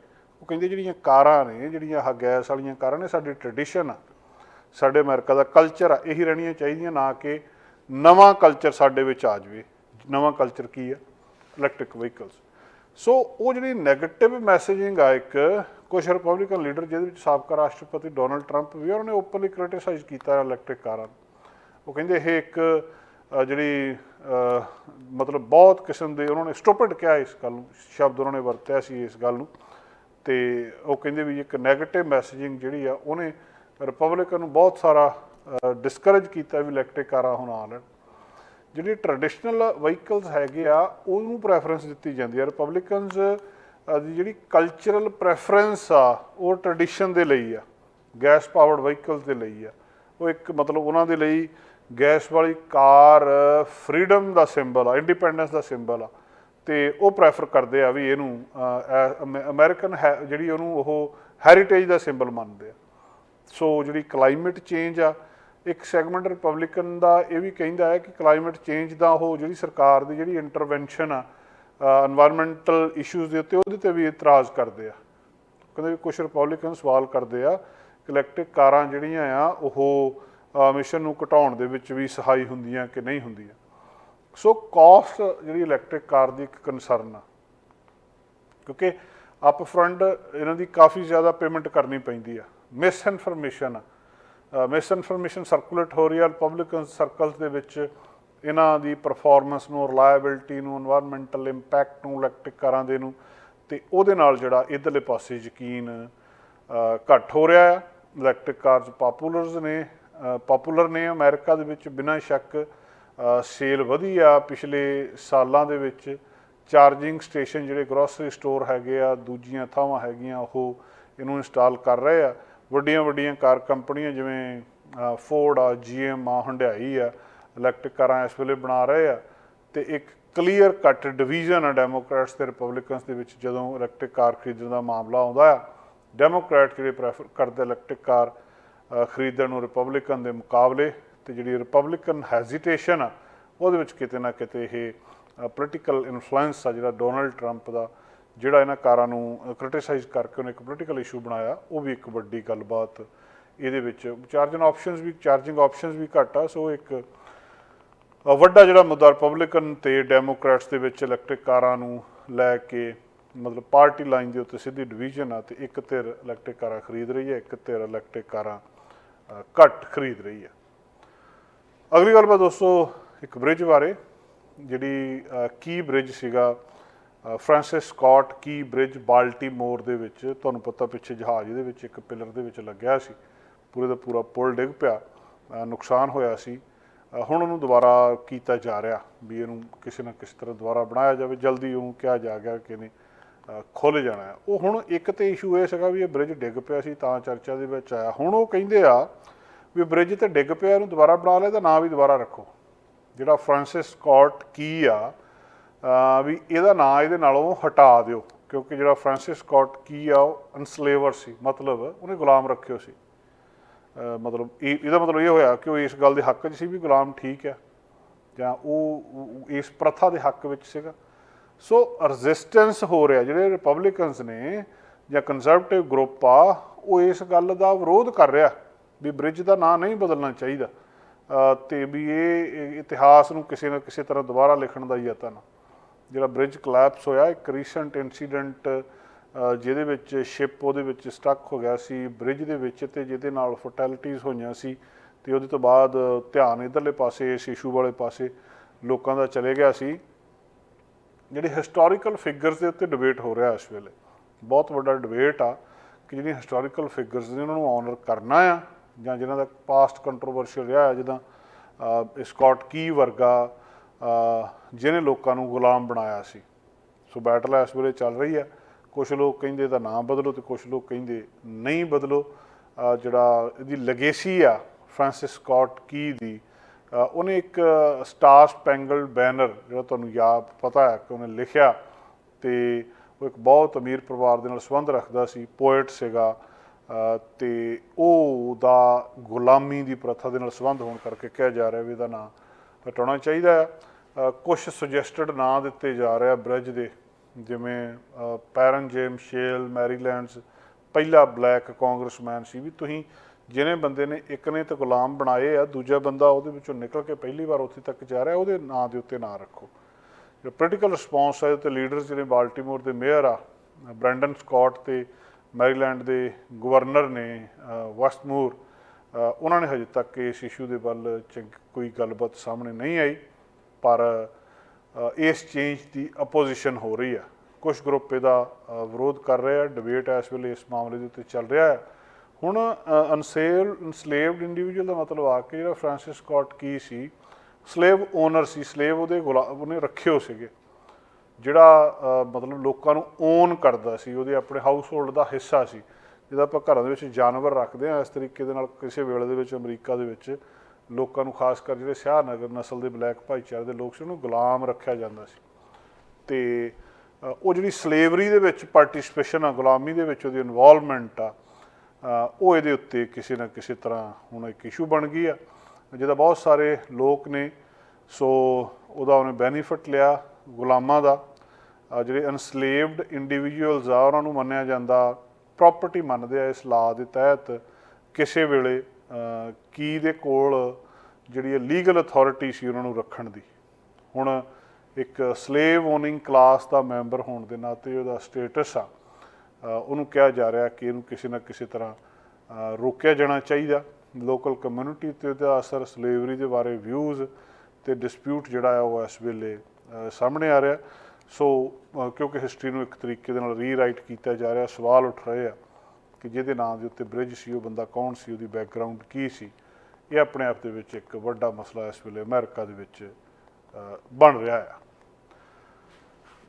ਉਹ ਕਹਿੰਦੇ ਜਿਹੜੀਆਂ ਕਾਰਾਂ ਨੇ, ਜਿਹੜੀਆਂ ਆਹ ਗੈਸ ਵਾਲੀਆਂ ਕਾਰਾਂ ਨੇ, ਸਾਡੀ ਟ੍ਰੈਡੀਸ਼ਨ ਆ। ਸਾਡੇ ਅਮਰੀਕਾ ਦਾ ਕਲਚਰ ਆ ਇਹੀ ਰਹਿਣੀਆਂ ਚਾਹੀਦੀਆਂ ਨਾ ਕਿ ਨਵਾਂ ਕਲਚਰ ਸਾਡੇ ਵਿੱਚ ਆ ਜਾਵੇ। ਨਵਾਂ ਕਲਚਰ ਕੀ ਆ? ਇਲੈਕਟ੍ਰਿਕ ਵਹੀਕਲਸ ਸੋ ਉਹ ਜਿਹੜੀ 네ਗੇਟਿਵ ਮੈਸੇਜਿੰਗ ਆ ਇੱਕ ਕੁਝ ਰਿਪਬਲਿਕਨ ਲੀਡਰ ਜਿਹਦੇ ਵਿੱਚ ਸਾਬਕਾ ਰਾਸ਼ਟਰਪਤੀ ਡੋਨਲਡ ਟਰੰਪ ਵੀ ਆ, ਉਹਨਾਂ ਨੇ ਓਪਨਲੀ ਕ੍ਰਿਟਿਸਾਈਜ਼ ਕੀਤਾ ਇਲੈਕਟ੍ਰਿਕ ਕਾਰਾਂ ਨੂੰ। ਉਹ ਕਹਿੰਦੇ ਇਹ ਇੱਕ ਜਿਹੜੀ ਮਤਲਬ ਬਹੁਤ ਕਿਸਮ ਦੇ ਉਹਨਾਂ ਨੇ ਸਟੂਪਿਡ ਕਿਹਾ ਇਸ ਗੱਲ ਨੂੰ ਸ਼ਬਦ ਉਹਨਾਂ ਨੇ ਵਰਤਿਆ ਸੀ ਇਸ ਗੱਲ ਨੂੰ। ਤੇ ਉਹ ਕਹਿੰਦੇ ਵੀ ਇੱਕ 네ਗੇਟਿਵ ਮੈਸੇਜਿੰਗ ਜਿਹੜੀ ਆ ਉਹਨੇ ਰਿਪਬਲਿਕਨ ਨੂੰ ਬਹੁਤ ਸਾਰਾ ਡਿਸਕਰੇਜ ਕੀਤਾ ਵੀ ਇਲੈਕਟ੍ਰਿਕ ਕਾਰਾਂ ਹੁਣ ਆ ਲੈਣ। ਜਿਹੜੀ ਟ੍ਰੈਡੀਸ਼ਨਲ ਵਹੀਕਲਸ ਹੈਗੇ ਆ, ਉਹਨੂੰ ਪ੍ਰੈਫਰੈਂਸ ਦਿੱਤੀ ਜਾਂਦੀ ਆ। ਰਿਪਬਲਿਕਨਸ ਦੀ ਜਿਹੜੀ ਕਲਚਰਲ ਪ੍ਰੈਫਰੈਂਸ ਆ, ਉਹ ਟ੍ਰੈਡੀਸ਼ਨ ਦੇ ਲਈ ਆ। ਗੈਸ ਪਾਵਰਡ ਵਹੀਕਲਸ ਦੇ ਲਈ ਆ। ਉਹ ਇੱਕ ਮਤਲਬ ਉਹਨਾਂ ਦੇ ਲਈ ਗੈਸ ਵਾਲੀ ਕਾਰ ਫਰੀडम ਦਾ ਸਿੰਬਲ ਆ ਇੰਡੀਪੈਂਡੈਂਸ ਦਾ ਸਿੰਬਲ ਆ। ਤੇ ਉਹ ਪ੍ਰੈਫਰ ਕਰਦੇ ਆ ਵੀ ਇਹਨੂੰ ਅਮਰੀਕਨ ਜਿਹੜੀ ਉਹਨੂੰ ਉਹ ਹੈਰੀਟੇਜ ਦਾ ਸਿੰਬਲ ਮੰਨਦੇ ਆ। ਸੋ ਜਿਹੜੀ ਕਲਾਈਮੇਟ ਚੇਂਜ ਆ, ਇੱਕ ਸੈਗਮੈਂਟ ਰਿਪਬਲਿਕਨ ਦਾ ਇਹ ਵੀ ਕਹਿੰਦਾ ਹੈ ਕਿ ਕਲਾਈਮੇਟ ਚੇਂਜ ਦਾ ਉਹ ਜਿਹੜੀ ਸਰਕਾਰ ਦੀ ਜਿਹੜੀ ਇੰਟਰਵੈਂਸ਼ਨ ਆ এনवायरमेंटਲ ਇਸ਼ੂਜ਼ ਦੇ ਉੱਤੇ ਉਹਦੇ ਤੇ ਵੀ ਇਤਰਾਜ਼ ਕਰਦੇ ਆ। ਕਹਿੰਦੇ ਕੁਝ ਰਿਪਬਲਿਕਨ ਸਵਾਲ ਕਰਦੇ ਆ ਕਿ ਇਲੈਕਟ੍ਰਿਕ ਕਾਰਾਂ ਜਿਹੜੀਆਂ ਆ, ਉਹ ਮਿਸ਼ਨ ਨੂੰ ਘਟਾਉਣ ਦੇ ਵਿੱਚ ਵੀ ਸਹਾਈ ਹੁੰਦੀਆਂ ਕਿ ਨਹੀਂ ਹੁੰਦੀਆਂ। ਸੋ ਕਾਸਟ ਜਿਹੜੀ ਇਲੈਕਟ੍ਰਿਕ ਕਾਰ ਦੀ ਇੱਕ ਕਨਸਰਨ ਆ, ਕਿਉਂਕਿ ਅਪ ਫਰੰਟ ਇਹਨਾਂ ਦੀ ਕਾਫੀ ਜ਼ਿਆਦਾ ਪੇਮੈਂਟ ਕਰਨੀ ਪੈਂਦੀ ਆ। Miss information miss information circulate ਹੋ ਰਹੀ ਹੈ ਪਬਲਿਕ ਸਰਕਲਸ ਦੇ ਵਿੱਚ ਇਹਨਾਂ ਦੀ ਪਰਫਾਰਮੈਂਸ ਨੂੰ ਰਿਲਾਇਬਿਲਟੀ ਨੂੰ এনवायरमेंटਲ ਇੰਪੈਕਟ ਨੂੰ ਇਲੈਕਟ੍ਰਿਕ ਕਾਰਾਂ ਦੇ ਨੂੰ ਤੇ ਉਹਦੇ ਨਾਲ ਜਿਹੜਾ ਇਧਰਲੇ ਪਾਸੇ ਯਕੀਨ ਘੱਟ ਹੋ ਰਿਹਾ ਹੈ। ਇਲੈਕਟ੍ਰਿਕ ਕਾਰਸ ਪਾਪੂਲਰਸ ਨੇ ਪਾਪੂਲਰ ਨੇ ਅਮਰੀਕਾ ਦੇ ਵਿੱਚ ਬਿਨਾਂ ਸ਼ੱਕ ਸੇਲ ਵਧੀ ਆ ਪਿਛਲੇ ਸਾਲਾਂ ਦੇ ਵਿੱਚ। ਚਾਰਜਿੰਗ ਸਟੇਸ਼ਨ ਜਿਹੜੇ ਗਰੋਸਰੀ ਸਟੋਰ ਹੈਗੇ ਆ, ਦੂਜੀਆਂ ਥਾਵਾਂ ਹੈਗੀਆਂ, ਉਹ ਇਹਨੂੰ ਇੰਸਟਾਲ ਕਰ ਰਹੇ ਆ। ਵੱਡੀਆਂ ਵੱਡੀਆਂ ਕਾਰ ਕੰਪਨੀਆਂ ਜਿਵੇਂ ਫੋਰਡ ਆ ਜੀਐਮ ਆ ਹੁੰਡਾਈ ਆ ਇਲੈਕਟ੍ਰਿਕ ਕਾਰਾਂ ਇਸ ਵੇਲੇ ਬਣਾ ਰਹੇ ਆ ਤੇ ਇੱਕ ਕਲੀਅਰ ਕੱਟ ਡਿਵੀਜ਼ਨ ਆ ਡੈਮੋਕ੍ਰੈਟਸ ਤੇ ਰਿਪਬਲਿਕਨਸ ਦੇ ਵਿੱਚ ਜਦੋਂ ਇਲੈਕਟ੍ਰਿਕ ਕਾਰ ਖਰੀਦਣ ਦਾ ਮਾਮਲਾ ਆਉਂਦਾ ਆ ਡੈਮੋਕ੍ਰੈਟ ਜਿਹੜੇ ਪ੍ਰੈਫਰ ਕਰਦੇ ਇਲੈਕਟ੍ਰਿਕ ਕਾਰ ਖਰੀਦਣ ਨੂੰ ਰਿਪਬਲਿਕਨ ਦੇ ਮੁਕਾਬਲੇ ਤੇ ਜਿਹੜੀ ਰਿਪਬਲਿਕਨ ਹੈਜ਼ਿਟੇਸ਼ਨ ਆ ਉਹਦੇ ਵਿੱਚ ਕਿਤੇ ਨਾ ਕਿਤੇ ਇਹ ਪੋਲੀਟੀਕਲ ਇਨਫਲੂਐਂਸ ਆ ਜਿਹੜਾ ਡੋਨਲਡ ਟਰੰਪ ਦਾ ਜਿਹੜਾ ਇਹਨਾਂ ਕਾਰਾਂ ਨੂੰ ਕ੍ਰਿਟਿਸਾਈਜ਼ ਕਰਕੇ ਉਹਨੇ ਇੱਕ ਪੋਲੀਟੀਕਲ ਇਸ਼ੂ ਬਣਾਇਆ, ਉਹ ਵੀ ਇੱਕ ਵੱਡੀ ਗੱਲਬਾਤ। ਇਹਦੇ ਵਿੱਚ ਚਾਰਜਿੰਗ ਆਪਸ਼ਨਸ ਵੀ ਚਾਰਜਿੰਗ ਆਪਸ਼ਨਸ ਵੀ ਘੱਟ ਆ, ਸੋ ਇੱਕ ਵੱਡਾ ਜਿਹੜਾ ਮੁੱਦਾ ਰਿਪਬਲਿਕਨ ਤੇ ਡੈਮੋਕ੍ਰੈਟਸ ਦੇ ਵਿੱਚ ਇਲੈਕਟ੍ਰਿਕ ਕਾਰਾਂ ਨੂੰ ਲੈ ਕੇ, ਮਤਲਬ ਪਾਰਟੀ ਲਾਈਨ ਦੇ ਉੱਤੇ ਸਿੱਧੀ ਡਿਵੀਜ਼ਨ ਆ, ਤੇ ਇੱਕ ਧਿਰ ਇਲੈਕਟ੍ਰਿਕ ਕਾਰਾਂ ਖਰੀਦ ਰਹੀ ਹੈ, ਇੱਕ ਧਿਰ ਇਲੈਕਟ੍ਰਿਕ ਕਾਰਾਂ ਘੱਟ ਖਰੀਦ ਰਹੀ ਹੈ। ਅਗਲੀ ਗੱਲ ਬਾ ਦੋਸਤੋ ਇੱਕ ਬ੍ਰਿਜ ਬਾਰੇ, ਜਿਹੜੀ ਕੀ ਬ੍ਰਿਜ ਸੀਗਾ ਫ੍ਰਾਂਸਿਸ ਸਕਾਟ ਕੀ ਬ੍ਰਿਜ ਬਾਲਟੀਮੋਰ ਦੇ ਵਿੱਚ, ਤੁਹਾਨੂੰ ਪਤਾ ਪਿੱਛੇ ਜਹਾਜ਼ ਦੇ ਵਿੱਚ ਇੱਕ ਪਿਲਰ ਦੇ ਵਿੱਚ ਲੱਗਿਆ ਸੀ। ਪੂਰੇ ਦਾ ਪੂਰਾ ਪੁਲ ਡਿੱਗ ਪਿਆ ਨੁਕਸਾਨ ਹੋਇਆ ਸੀ। ਹੁਣ ਉਹਨੂੰ ਦੁਬਾਰਾ ਕੀਤਾ ਜਾ ਰਿਹਾ ਵੀ ਇਹਨੂੰ ਕਿਸੇ ਨਾ ਕਿਸੇ ਤਰ੍ਹਾਂ ਦੁਬਾਰਾ ਬਣਾਇਆ ਜਾਵੇ, ਜਲਦੀ ਉਹਨੂੰ ਕਿਹਾ ਜਾ ਗਿਆ ਕਿ ਇਹਨੇ ਖੁੱਲ ਜਾਣਾ ਉਹ ਹੁਣ ਇੱਕ ਤੇ ਇਸ਼ੂ ਇਹ ਸੀਗਾ ਵੀ ਇਹ ਬ੍ਰਿਜ ਡਿੱਗ ਪਿਆ ਸੀ, ਤਾਂ ਚਰਚਾ ਦੇ ਵਿੱਚ ਆਇਆ। ਹੁਣ ਉਹ ਕਹਿੰਦੇ ਆ ਵੀ ਬ੍ਰਿਜ ਤੇ ਡਿੱਗ ਪਿਆ, ਇਹਨੂੰ ਦੁਬਾਰਾ ਬਣਾ ਲਿਆ ਤਾਂ ਨਾਂ ਵੀ ਦੁਬਾਰਾ ਰੱਖੋ। ਜਿਹੜਾ ਫ੍ਰਾਂਸਿਸ ਸਕਾਟ ਕੀ ਆ ਵੀ ਇਹਦਾ ਨਾਂ ਇਹਦੇ ਨਾਲੋਂ ਹਟਾ ਦਿਓ, ਕਿਉਂਕਿ ਜਿਹੜਾ ਫ੍ਰਾਂਸਿਸ ਸਕਾਟ ਕੀ ਆ, ਉਹ ਅਨਸਲੇਵਰ ਸੀ, ਮਤਲਬ ਉਹਨੇ ਗੁਲਾਮ ਰੱਖਿਓ ਸੀ। ਮਤਲਬ ਇਹ, ਇਹਦਾ ਮਤਲਬ ਇਹ ਹੋਇਆ ਕਿ ਉਹ ਇਸ ਗੱਲ ਦੇ ਹੱਕ 'ਚ ਸੀ ਵੀ ਗੁਲਾਮ ਠੀਕ ਆ ਜਾਂ ਉਹ ਇਸ ਪ੍ਰਥਾ ਦੇ ਹੱਕ ਵਿੱਚ ਸੀਗਾ। ਸੋ ਰੈਜ਼ਿਸਟੈਂਸ ਹੋ ਰਿਹਾ, ਜਿਹੜੇ ਰਿਪਬਲਿਕਨਸ ਨੇ ਜਾਂ ਕੰਜ਼ਰਵੇਟਿਵ ਗਰੁੱਪ ਆ, ਉਹ ਇਸ ਗੱਲ ਦਾ ਵਿਰੋਧ ਕਰ ਰਿਹਾ ਵੀ ਬ੍ਰਿਜ ਦਾ ਨਾਂ ਨਹੀਂ ਬਦਲਣਾ ਚਾਹੀਦਾ। ਅਹ ਤੇ ਵੀ ਇਹ ਇਹ ਇਤਿਹਾਸ ਨੂੰ ਕਿਸੇ ਨਾ ਕਿਸੇ ਤਰ੍ਹਾਂ ਦੁਬਾਰਾ ਲਿਖਣ ਦਾ ਯਤਨ ਜਿਹੜਾ ਬ੍ਰਿਜ ਕਲੈਪਸ ਹੋਇਆ ਇੱਕ ਰੀਸੈਂਟ ਇਨਸੀਡੈਂਟ ਜਿਹਦੇ ਵਿੱਚ ਸ਼ਿਪ ਉਹਦੇ ਵਿੱਚ ਸਟਕ ਹੋ ਗਿਆ ਸੀ ਬ੍ਰਿਜ ਦੇ ਵਿੱਚ ਤੇ ਜਿਹਦੇ ਨਾਲ ਫਰਟੈਲਿਟੀਆਂ ਹੋਈਆਂ ਸੀ ਤੇ ਉਹਦੇ ਤੋਂ ਬਾਅਦ ਧਿਆਨ ਇਧਰਲੇ ਪਾਸੇ ਇਸ ਇਸ਼ੂ ਵਾਲੇ ਪਾਸੇ ਲੋਕਾਂ ਦਾ ਚਲੇ ਗਿਆ ਸੀ। ਜਿਹੜੇ ਹਿਸਟੋਰੀਕਲ ਫਿਗਰਸ ਦੇ ਉੱਤੇ ਡਿਬੇਟ ਹੋ ਰਿਹਾ ਇਸ ਵੇਲੇ ਬਹੁਤ ਵੱਡਾ ਡਿਬੇਟ ਆ ਕਿ ਜਿਹੜੀਆਂ ਹਿਸਟੋਰੀਕਲ ਫਿਗਰਸ ਨੇ ਉਹਨਾਂ ਨੂੰ ਆਨਰ ਕਰਨਾ ਆ ਜਾਂ ਜਿਨ੍ਹਾਂ ਦਾ ਪਾਸਟ ਕੰਟਰੋਵਰਸ਼ੀਅਲ ਰਿਹਾ ਹੈ ਜਿੱਦਾਂ ਅਹ, ਸਕਾਟ ਕੀ ਵਰਗਾ ਜਿਹਨੇ ਲੋਕਾਂ ਨੂੰ ਗੁਲਾਮ ਬਣਾਇਆ ਸੀ। ਸੋ ਬੈਟਲ ਇਸ ਵੇਲੇ ਚੱਲ ਰਹੀ ਹੈ। ਕੁਝ ਲੋਕ ਕਹਿੰਦੇ ਦਾ ਨਾਮ ਬਦਲੋ ਤੇ ਕੁਝ ਲੋਕ ਕਹਿੰਦੇ ਨਹੀਂ ਬਦਲੋ। ਜਿਹੜਾ ਇਹਦੀ ਲੈਗੇਸੀ ਆ ਫ੍ਰਾਂਸਿਸ ਸਕਾਟ ਕੀ ਦੀ ਉਹਨੇ ਇੱਕ ਸਟਾਰ ਸਪੈਂਗਲਡ ਬੈਨਰ ਜਿਹੜਾ ਤੁਹਾਨੂੰ ਯਾਦ ਪਤਾ ਹੈ ਕਿ ਉਹਨੇ ਲਿਖਿਆ ਤੇ ਉਹ ਇੱਕ ਬਹੁਤ ਅਮੀਰ ਪਰਿਵਾਰ ਦੇ ਨਾਲ ਸੰਬੰਧ ਰੱਖਦਾ ਸੀ ਪੋਇਟ ਸੀਗਾ। ਅਹ, ਤੇ ਉਹ ਦਾ ਗੁਲਾਮੀ ਦੀ ਪ੍ਰਥਾ ਦੇ ਨਾਲ ਸੰਬੰਧ ਹੋਣ ਕਰਕੇ ਕਿਹਾ ਜਾ ਰਿਹਾ ਵੀ ਇਹਦਾ ਨਾਂ ਹਟਾਉਣਾ ਚਾਹੀਦਾ ਹੈ। ਕੁਝ ਸੁਜੈਸਟਡ ਨਾਂ ਦਿੱਤੇ ਜਾ ਰਿਹਾ ਬ੍ਰਿਜ ਦੇ ਜਿਵੇਂ ਪੈਰਨ ਜੇਮ ਸ਼ੇਲ ਮੈਰੀਲੈਂਡਸ ਪਹਿਲਾ ਬਲੈਕ ਕਾਂਗਰਸਮੈਨ ਸੀ ਵੀ ਤੁਸੀਂ ਜਿਹਨੇ ਬੰਦੇ ਨੇ ਇੱਕ ਨੇ ਤਾਂ ਗੁਲਾਮ ਬਣਾਏ ਆ ਦੂਜਾ ਬੰਦਾ ਉਹਦੇ ਵਿੱਚੋਂ ਨਿਕਲ ਕੇ ਪਹਿਲੀ ਵਾਰ ਉੱਥੇ ਤੱਕ ਜਾ ਰਿਹਾ ਉਹਦੇ ਨਾਂ ਦੇ ਉੱਤੇ ਨਾਂ ਰੱਖੋ। ਜੋ ਪੋਲੀਟੀਕਲ ਰਿਸਪੌਂਸ ਹੈ ਤੇ ਲੀਡਰਸ ਜਿਹੜੇ ਬਾਲਟੀਮੋਰ ਦੇ ਮੇਅਰ ਆ ਬ੍ਰੈਂਡਨ ਸਕਾਟ ਤੇ ਮੈਰੀਲੈਂਡ ਦੇ ਗਵਰਨਰ ਨੇ ਅਹ, ਵੈਸਟਮੂਰ ਉਹਨਾਂ ਨੇ ਹਜੇ ਤੱਕ ਇਸ ਇਸ਼ੂ ਦੇ ਵੱਲ ਚੰਗ- ਕੋਈ ਗੱਲਬਾਤ ਸਾਹਮਣੇ ਨਹੀਂ ਆਈ, ਪਰ ਇਸ ਚੇਂਜ ਦੀ ਆਪੋਜੀਸ਼ਨ ਹੋ ਰਹੀ ਆ ਕੁਝ ਗਰੁੱਪ ਇਹਦਾ ਵਿਰੋਧ ਕਰ ਰਹੇ ਆ ਡਿਬੇਟ ਇਸ ਵੇਲੇ ਇਸ ਮਾਮਲੇ ਦੇ ਉੱਤੇ ਚੱਲ ਰਿਹਾ ਹੈ। ਹੁਣ ਅਨਸੇਲ ਇਨਸਲੇਵਡ ਇੰਡੀਵਿਜੂਅਲ ਦਾ ਮਤਲਬ ਆ ਕਿ ਜਿਹੜਾ ਫ੍ਰਾਂਸਿਸ ਸਕਾਟ ਕੀ ਸੀ ਸਲੇਵ ਓਨਰ ਸੀ ਸਲੇਵ ਉਹਦੇ ਗੁਲਾਮ ਉਹਨੇ ਰੱਖਿਓ ਸੀਗੇ। ਜਿਹੜਾ ਮਤਲਬ ਲੋਕਾਂ ਨੂੰ ਓਨ ਕਰਦਾ ਸੀ, ਉਹਦੇ ਆਪਣੇ ਹਾਊਸ ਹੋਲਡ ਦਾ ਹਿੱਸਾ ਸੀ। ਜਿਹਦਾ ਆਪਾਂ ਘਰਾਂ ਦੇ ਵਿੱਚ ਜਾਨਵਰ ਰੱਖਦੇ ਆ ਇਸ ਤਰੀਕੇ ਦੇ ਨਾਲ ਕਿਸੇ ਵੇਲੇ ਦੇ ਵਿੱਚ ਅਮਰੀਕਾ ਦੇ ਵਿੱਚ ਲੋਕਾਂ ਨੂੰ ਖਾਸ ਕਰ ਜਿਹੜੇ ਸ਼ਾਹ ਨਗਰ ਨਸਲ ਦੇ ਬਲੈਕ ਭਾਈਚਾਰੇ ਦੇ ਲੋਕ ਸੀ, ਉਹਨੂੰ ਗੁਲਾਮ ਰੱਖਿਆ ਜਾਂਦਾ ਸੀ। ਤੇ ਉਹ ਜਿਹੜੀ ਸਲੇਵਰੀ ਦੇ ਵਿੱਚ ਪਾਰਟਿਸਿਪੇਸ਼ਨ ਆ, ਗੁਲਾਮੀ ਦੇ ਵਿੱਚ ਉਹਦੀ ਇਨਵੋਲਵਮੈਂਟ ਆ ਉਹ ਇਹਦੇ ਉੱਤੇ ਕਿਸੇ ਨਾ ਕਿਸੇ ਤਰ੍ਹਾਂ ਹੁਣ ਇੱਕ ਇਸ਼ੂ ਬਣ ਗਈ ਆ, ਜਿਹਦਾ ਬਹੁਤ ਸਾਰੇ ਲੋਕ ਨੇ, ਸੋ ਉਹਦਾ ਉਹਨੇ ਬੈਨੀਫਿਟ ਲਿਆ ਗੁਲਾਮਾਂ ਦਾ। ਜਿਹੜੇ ਅਨਸਲੇਵਡ ਇੰਡੀਵਿਜੂਅਲਸ ਆ, ਉਹਨਾਂ ਨੂੰ ਮੰਨਿਆ ਜਾਂਦਾ ਪ੍ਰਾਪਰਟੀ ਮੰਨਦੇ ਆ ਇਸ ਲਾ ਦੇ ਤਹਿਤ, ਕਿਸੇ ਵੇਲੇ ਕੀ ਦੇ ਕੋਲ ਜਿਹੜੀ ਲੀਗਲ ਅਥਾਰਟੀ ਸੀ ਉਹਨਾਂ ਨੂੰ ਰੱਖਣ ਦੀ। ਹੁਣ ਇੱਕ ਸਲੇਵ ਓਨਿੰਗ ਕਲਾਸ ਦਾ ਮੈਂਬਰ ਹੋਣ ਦੇ ਨਾਤੇ ਉਹਦਾ ਸਟੇਟਸ ਆ ਉਹਨੂੰ ਕਿਹਾ ਜਾ ਰਿਹਾ ਕਿ ਇਹਨੂੰ ਕਿਸੇ ਨਾ ਕਿਸੇ ਤਰ੍ਹਾਂ ਰੋਕਿਆ ਜਾਣਾ ਚਾਹੀਦਾ। ਲੋਕਲ ਕਮਿਊਨਿਟੀ ਤੇ ਉਹਦਾ ਅਸਰ ਸਲੇਵਰੀ ਦੇ ਬਾਰੇ ਵਿਊਜ਼ ਤੇ ਡਿਸਪਿਊਟ ਜਿਹੜਾ ਆ ਉਹ ਇਸ ਵੇਲੇ ਸਾਹਮਣੇ ਆ ਰਿਹਾ। ਸੋ ਕਿਉਂਕਿ ਹਿਸਟਰੀ ਨੂੰ ਇੱਕ ਤਰੀਕੇ ਦੇ ਨਾਲ ਰੀਰਾਈਟ ਕੀਤਾ ਜਾ ਰਿਹਾ, ਸਵਾਲ ਉੱਠ ਰਹੇ ਆ ਕਿ ਜਿਹਦੇ ਨਾਮ ਦੇ ਉੱਤੇ ਬ੍ਰਿਜ ਸੀ, ਉਹ ਬੰਦਾ ਕੌਣ ਸੀ, ਉਹਦੀ ਬੈਕਗ੍ਰਾਉਂਡ ਕੀ ਸੀ? ਇਹ ਆਪਣੇ ਆਪ ਦੇ ਵਿੱਚ ਇੱਕ ਵੱਡਾ ਮਸਲਾ ਇਸ ਵੇਲੇ ਅਮਰੀਕਾ ਦੇ ਵਿੱਚ ਬਣ ਰਿਹਾ ਆ।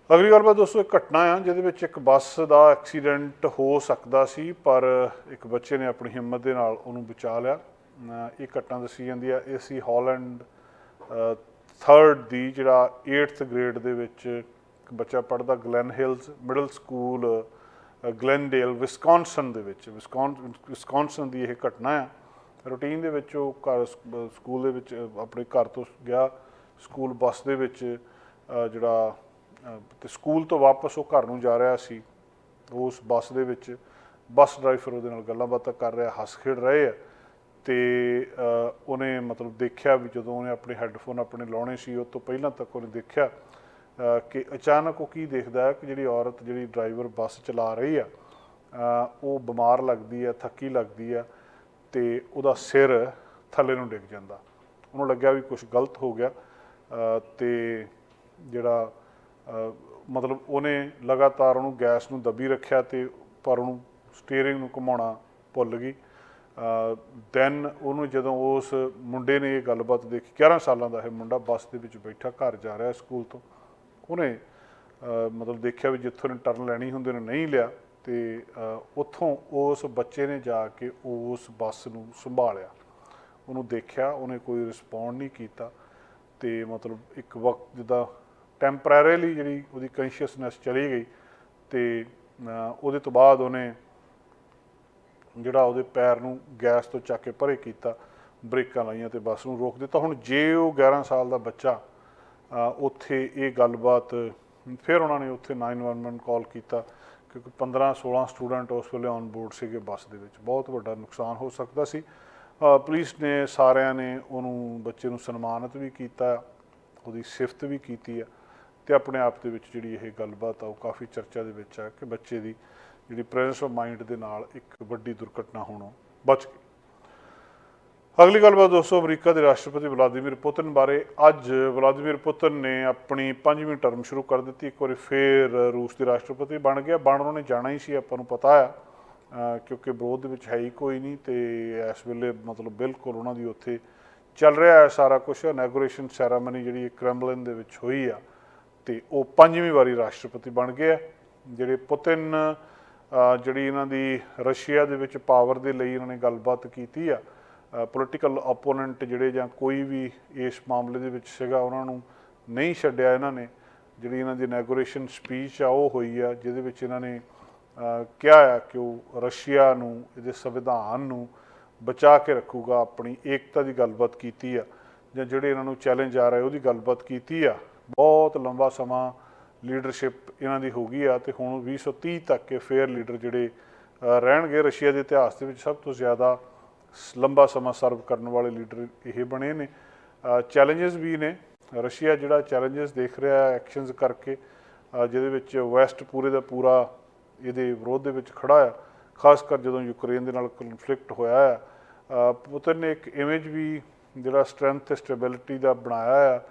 ਅਗਲੀ ਗੱਲ ਬਾ ਦੋਸਤੋ, ਇੱਕ ਘਟਨਾ ਆ, ਜਿਹਦੇ ਵਿੱਚ ਇੱਕ ਬੱਸ ਦਾ ਐਕਸੀਡੈਂਟ ਹੋ ਸਕਦਾ ਸੀ, ਪਰ ਇੱਕ ਬੱਚੇ ਨੇ ਆਪਣੀ ਹਿੰਮਤ ਦੇ ਨਾਲ ਉਹਨੂੰ ਬਚਾ ਲਿਆ। ਇਹ ਘਟਨਾ ਦੱਸੀ ਜਾਂਦੀ ਆ, ਇਹ ਸੀ ਹਾਲੈਂਡ 3rd ਦੀ ਜਿਹੜਾ 8th ਗ੍ਰੇਡ ਦੇ ਵਿੱਚ ਇੱਕ ਬੱਚਾ ਪੜਦਾ Glen Hills middle school Glendale Wisconsin ਦੇ ਵਿੱਚ। ਵਿਸਕੌਨ ਵਿਸਕੌਨਸਨ ਦੀ ਇਹ ਘਟਨਾ ਆ। ਰੂਟੀਨ ਦੇ ਵਿੱਚ ਉਹ ਘਰ ਸਕੂਲ ਦੇ ਵਿੱਚ ਆਪਣੇ ਘਰ ਤੋਂ ਗਿਆ ਸਕੂਲ ਬੱਸ ਦੇ ਵਿੱਚ ਜਿਹੜਾ ਅ, ਤੇ ਸਕੂਲ ਤੋਂ ਵਾਪਸ ਉਹ ਘਰ ਨੂੰ ਜਾ ਰਿਹਾ ਸੀ। ਉਸ ਬੱਸ ਦੇ ਵਿੱਚ ਬੱਸ ਡਰਾਈਵਰ ਉਹਦੇ ਨਾਲ ਗੱਲਾਂ ਬਾਤਾਂ ਕਰ ਰਿਹਾ ਹੱਸ ਖੇਡ ਰਹੇ ਆ। ਤੇ ਉਹਨੇ ਮਤਲਬ ਦੇਖਿਆ ਵੀ ਜਦੋਂ ਉਹਨੇ ਆਪਣੇ ਹੈੱਡਫੋਨ ਆਪਣੇ ਲਾਉਣੇ ਸੀ ਉਹ ਤੋਂ ਪਹਿਲਾਂ ਤੱਕ ਉਹਨੇ ਦੇਖਿਆ ਕਿ ਅਚਾਨਕ ਉਹ ਕੀ ਦੇਖਦਾ ਹੈ ਕਿ ਜਿਹੜੀ ਔਰਤ ਜਿਹੜੀ ਡਰਾਈਵਰ ਬੱਸ ਚਲਾ ਰਹੀ ਆ ਉਹ ਬਿਮਾਰ ਲੱਗਦੀ ਆ ਥੱਕੀ ਲੱਗਦੀ ਆ ਤੇ ਉਹਦਾ ਸਿਰ ਥੱਲੇ ਨੂੰ ਡਿੱਗ ਜਾਂਦਾ। ਉਹਨੂੰ ਲੱਗਿਆ ਵੀ ਕੁਝ ਗਲਤ ਹੋ ਗਿਆ ਅ, ਤੇ ਜਿਹੜਾ ਮਤਲਬ ਉਹਨੇ ਲਗਾਤਾਰ ਉਹਨੂੰ ਗੈਸ ਨੂੰ ਦੱਬੀ ਰੱਖਿਆ ਤੇ ਪਰ ਉਹਨੂੰ ਸਟੀਅਰਿੰਗ ਨੂੰ ਘੁਮਾਉਣਾ ਭੁੱਲ ਗਈ। ਦੈਨ ਉਹਨੂੰ ਜਦੋਂ ਉਸ ਮੁੰਡੇ ਨੇ ਇਹ ਗੱਲਬਾਤ ਦੇਖੀ 11 ਸਾਲਾਂ ਦਾ ਇਹ ਮੁੰਡਾ ਬੱਸ ਦੇ ਵਿੱਚ ਬੈਠਾ ਘਰ ਜਾ ਰਿਹਾ ਸਕੂਲ ਤੋਂ। ਉਹਨੇ ਮਤਲਬ ਦੇਖਿਆ ਵੀ ਜਿੱਥੋਂ ਨੇ ਟਰਨ ਲੈਣੀ ਹੁੰਦੀ ਨੇ ਨਹੀਂ ਲਿਆ ਤੇ ਉੱਥੋਂ ਉਸ ਬੱਚੇ ਨੇ ਜਾ ਕੇ ਉਸ ਬੱਸ ਨੂੰ ਸੰਭਾਲਿਆ। ਉਹਨੂੰ ਦੇਖਿਆ, ਉਹਨੇ ਕੋਈ ਰਿਸਪੌਂਡ ਨਹੀਂ ਕੀਤਾ ਤੇ ਮਤਲਬ ਇੱਕ ਵਕਤ ਜਿੱਦਾਂ ਟੈਂਪਰੇਰੀਲੀ ਜਿਹੜੀ ਉਹਦੀ ਕੌਨਸ਼ੀਅਸਨੈਸ ਚਲੀ ਗਈ ਤੇ ਉਹਦੇ ਤੋਂ ਬਾਅਦ ਉਹਨੇ ਜਿਹੜਾ ਉਹਦੇ ਪੈਰ ਨੂੰ ਗੈਸ ਤੋਂ ਚੱਕ ਕੇ ਪਰੇ ਕੀਤਾ, ਬ੍ਰੇਕਾਂ ਲਾਈਆਂ ਤੇ ਬੱਸ ਨੂੰ ਰੋਕ ਦਿੱਤਾ। ਹੁਣ ਜੇ ਉਹ 11 ਸਾਲ ਦਾ ਬੱਚਾ ਉੱਥੇ ਇਹ ਗੱਲਬਾਤ, ਫਿਰ ਉਹਨਾਂ ਨੇ ਉੱਥੇ 911 ਕਾਲ ਕੀਤਾ ਕਿਉਂਕਿ 15 16 ਸਟੂਡੈਂਟ ਉਸ ਵੇਲੇ ਔਨ ਬੋਰਡ ਸੀਗੇ ਬੱਸ ਦੇ ਵਿੱਚ। ਬਹੁਤ ਵੱਡਾ ਨੁਕਸਾਨ ਹੋ ਸਕਦਾ ਸੀ। ਪੁਲਿਸ ਨੇ ਸਾਰਿਆਂ ਨੇ ਉਹਨੂੰ, ਬੱਚੇ ਨੂੰ ਸਨਮਾਨਿਤ ਵੀ ਕੀਤਾ, ਉਹਦੀ ਸਿਫਤ ਵੀ ਕੀਤੀ ਆ ਤੇ ਆਪਣੇ ਆਪ ਦੇ ਵਿੱਚ ਜਿਹੜੀ ਇਹ ਗੱਲਬਾਤ ਆ ਉਹ ਕਾਫੀ ਚਰਚਾ ਦੇ ਵਿੱਚ ਆ ਕਿ ਬੱਚੇ ਦੀ ਜਿਹੜੀ ਪ੍ਰੈਜ਼ੈਂਸ ਆਫ ਮਾਈਂਡ ਦੇ ਨਾਲ ਇੱਕ ਵੱਡੀ ਦੁਰਘਟਨਾ ਹੋਣੋਂ ਬਚ ਗਈ। ਅਗਲੀ ਗੱਲਬਾਤ ਦੋਸਤੋ, ਅਮਰੀਕਾ ਦੇ ਰਾਸ਼ਟਰਪਤੀ ਵਲਾਦੀਮੀਰ ਪੁਤਿਨ ਬਾਰੇ ਅੱਜ ਵਲਾਦੀਮੀਰ ਪੁਤਿਨ ਨੇ ਆਪਣੀ ਪੰਜਵੀਂ ਟਰਮ ਸ਼ੁਰੂ ਕਰ ਦਿੱਤੀ। ਇੱਕ ਵਾਰੀ ਫੇਰ ਰੂਸ ਦੇ ਰਾਸ਼ਟਰਪਤੀ ਬਣ ਗਿਆ। ਬਣ ਉਹਨੇ ਜਾਣਾ ਹੀ ਸੀ, ਆਪਾਂ ਨੂੰ ਪਤਾ ਆ ਕਿਉਂਕਿ ਵਿਰੋਧ ਦੇ ਵਿੱਚ ਹੈ ਹੀ ਕੋਈ ਨਹੀਂ ਤੇ ਇਸ ਵੇਲੇ ਮਤਲਬ ਬਿਲਕੁਲ ਉਹਨਾਂ ਦੀ ਉੱਥੇ ਚੱਲ ਰਿਹਾ ਹੈ ਸਾਰਾ ਕੁਝ ਇਨੈਗੋਰੇਸ਼ਨ ਸੈਰਾਮਨੀ ਜਿਹੜੀ ਕ੍ਰੈਮਲਿਨ ਦੇ ਵਿੱਚ ਹੋਈ ਆ ਤੇ ਉਹ ਪੰਜਵੀਂ ਵਾਰੀ ਰਾਸ਼ਟਰਪਤੀ ਬਣ ਗਏ ਆ ਜਿਹੜੇ ਪੁਤਿਨ ਜਿਹੜੀ ਇਹਨਾਂ ਦੀ ਰਸ਼ੀਆ ਦੇ ਵਿੱਚ ਪਾਵਰ ਦੇ ਲਈ ਇਹਨਾਂ ਨੇ ਗੱਲਬਾਤ ਕੀਤੀ ਆ ਪੋਲੀਟੀਕਲ ਆਪੋਨੈਂਟ ਜਿਹੜੇ ਜਾਂ ਕੋਈ ਵੀ ਇਸ ਮਾਮਲੇ ਦੇ ਵਿੱਚ ਸੀਗਾ, ਉਹਨਾਂ ਨੂੰ ਨਹੀਂ ਛੱਡਿਆ ਇਹਨਾਂ ਨੇ। ਜਿਹੜੀ ਇਹਨਾਂ ਦੀ ਇਨੈਗੋਰੇਸ਼ਨ ਸਪੀਚ ਆ, ਉਹ ਹੋਈ ਆ, ਜਿਹਦੇ ਵਿੱਚ ਇਹਨਾਂ ਨੇ ਕਿਹਾ ਆ ਕਿ ਉਹ ਰਸ਼ੀਆ ਨੂੰ, ਇਹਦੇ ਸੰਵਿਧਾਨ ਨੂੰ ਬਚਾ ਕੇ ਰੱਖੂਗਾ, ਆਪਣੀ ਏਕਤਾ ਦੀ ਗੱਲਬਾਤ ਕੀਤੀ ਆ। ਜਾਂ ਜਿਹੜੇ ਇਹਨਾਂ ਨੂੰ ਚੈਲੰਜ ਆ ਰਿਹਾ, ਉਹਦੀ ਗੱਲਬਾਤ ਕੀਤੀ ਆ। ਬਹੁਤ ਲੰਬਾ ਸਮਾਂ ਲੀਡਰਸ਼ਿਪ ਇਹਨਾਂ ਦੀ ਹੋ ਗਈ ਆ ਤੇ ਹੁਣ 2030 ਤੱਕ ਇਹ ਫੇਅਰ ਲੀਡਰ ਜਿਹੜੇ ਰਹਿਣਗੇ। ਰਸ਼ੀਆ ਦੇ ਇਤਿਹਾਸ ਦੇ ਵਿੱਚ ਸਭ ਤੋਂ ਜ਼ਿਆਦਾ ਲੰਬਾ ਸਮਾਂ ਸਰਵ ਕਰਨ ਵਾਲੇ ਲੀਡਰ ਇਹ ਬਣੇ ਨੇ। ਚੈਲੰਜਸ ਵੀ ਨੇ। ਰਸ਼ੀਆ ਜਿਹੜਾ ਚੈਲੰਜਸ ਦੇਖ ਰਿਹਾ ਹੈ ਐਕਸ਼ਨਸ ਕਰਕੇ ਜਿਹਦੇ ਵਿੱਚ ਵੈਸਟ ਪੂਰੇ ਦਾ ਪੂਰਾ ਇਹਦੇ ਵਿਰੋਧ ਦੇ ਵਿੱਚ ਖੜਾ ਆ ਖਾਸ ਕਰ ਜਦੋਂ ਯੂਕਰੇਨ ਦੇ ਨਾਲ ਕਨਫਲਿਕਟ ਹੋਇਆ ਆ ਅਹ ਪੁਤਿਨ ਨੇ ਇੱਕ ਇਮੇਜ ਵੀ ਜਿਹੜਾ ਸਟਰੈਂਥ ਤੇ ਸਟੇਬਿਲਿਟੀ ਦਾ ਬਣਾਇਆ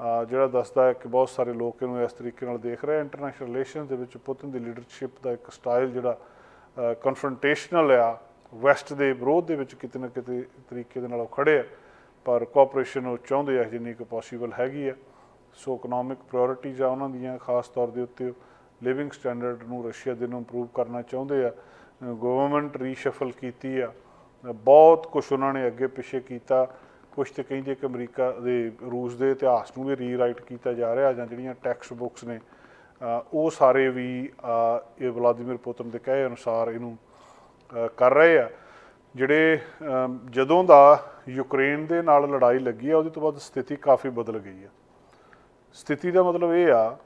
ਆ ਜਿਹੜਾ ਦੱਸਦਾ ਹੈ ਕਿ ਬਹੁਤ ਸਾਰੇ ਲੋਕ ਇਹਨੂੰ ਇਸ ਤਰੀਕੇ ਨਾਲ ਦੇਖ ਰਹੇ ਆ ਇੰਟਰਨੈਸ਼ਨਲ ਰਿਲੇਸ਼ਨਸ ਦੇ ਵਿੱਚ ਪੁਤਿਨ ਦੀ ਲੀਡਰਸ਼ਿਪ ਦਾ ਇੱਕ ਸਟਾਈਲ ਜਿਹੜਾ ਕਨਫਰੰਟੇਸ਼ਨਲ ਆ ਵੈਸਟ ਦੇ ਵਿਰੋਧ ਦੇ ਵਿੱਚ ਕਿਤੇ ਨਾ ਕਿਤੇ ਤਰੀਕੇ ਦੇ ਨਾਲ ਉਹ ਖੜੇ ਆ, ਪਰ ਕੋਆਪਰੇਸ਼ਨ ਉਹ ਚਾਹੁੰਦੇ ਆ, ਜਿੰਨੀ ਕੁ ਪੋਸੀਬਲ ਹੈਗੀ ਆ। ਸੋ ਇਕਨੋਮਿਕ ਪ੍ਰਾਇੋਰਟੀਜ਼ ਆ ਉਹਨਾਂ ਦੀਆਂ, ਖਾਸ ਤੌਰ ਦੇ ਉੱਤੇ ਲਿਵਿੰਗ ਸਟੈਂਡਰਡ ਨੂੰ ਰਸ਼ੀਆ ਦੇ ਨੂੰ ਇੰਪਰੂਵ ਕਰਨਾ ਚਾਹੁੰਦੇ ਆ। ਗਵਰਨਮੈਂਟ ਰੀਸ਼ਫਲ ਕੀਤੀ ਆ। ਬਹੁਤ ਕੁਝ ਉਹਨਾਂ ਨੇ ਅੱਗੇ ਪਿੱਛੇ ਕੀਤਾ। ਕੁਝ ਤੇ ਕਹਿੰਦੇ ਕਿ ਅਮਰੀਕਾ ਦੇ ਰੂਸ ਦੇ ਇਤਿਹਾਸ ਨੂੰ ਵੀ ਰੀਰਾਈਟ ਕੀਤਾ ਜਾ ਰਿਹਾ ਜਾਂ ਜਿਹੜੀਆਂ ਟੈਕਸਟ ਬੁੱਕਸ ਨੇ ਉਹ ਸਾਰੇ ਵੀ ਇਹ ਵਲਾਦੀਮੀਰ ਪੁਤਿਨ ਦੇ ਕਹੇ ਅਨੁਸਾਰ ਇਹਨੂੰ ਕਰ ਰਹੇ ਆ। ਜਿਹੜੇ ਜਦੋਂ ਦਾ ਯੂਕਰੇਨ ਦੇ ਨਾਲ ਲੜਾਈ ਲੱਗੀ ਆ, ਉਹਦੇ ਤੋਂ ਬਾਅਦ ਸਥਿਤੀ ਕਾਫੀ ਬਦਲ ਗਈ ਆ। ਸਥਿਤੀ ਦਾ ਮਤਲਬ ਇਹ ਆ